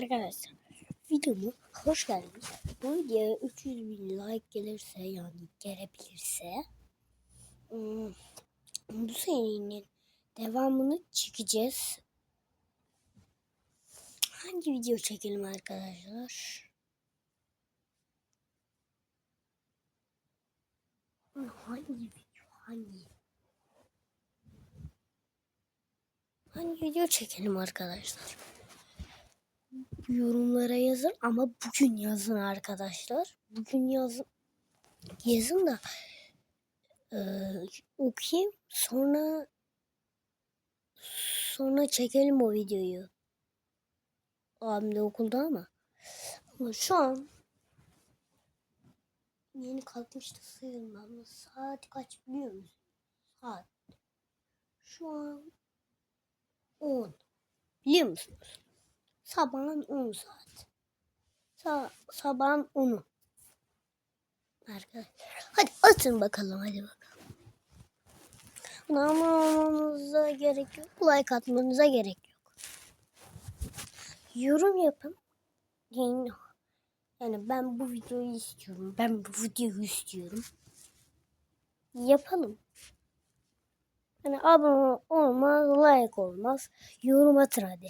Arkadaşlar videomu hoş geldiniz. Bu videoya 300 bin like gelirse yani gelebilirse ım, bu serinin devamını çekeceğiz. Hangi video çekelim arkadaşlar? Hangi video? Hangi? Hangi video çekelim arkadaşlar? Yorumlara yazın ama bugün yazın arkadaşlar. Bugün yazın. Yazın da e, okuyayım sonra sonra çekelim o videoyu. Abim de okulda ama. Ama şu an yeni kalkmıştı ama saat kaç biliyor musun? Saat. Şu an 10. Biliyor musunuz? Sabahın 10 saat. Sa sabahın 10'u. Arkadaşlar. Hadi atın bakalım hadi bakalım. Buna almanıza gerek yok. Like atmanıza gerek yok. Yorum yapın. Yani, yani ben bu videoyu istiyorum. Ben bu videoyu istiyorum. Yapalım. Hani abone olmaz, like olmaz. Yorum atın hadi.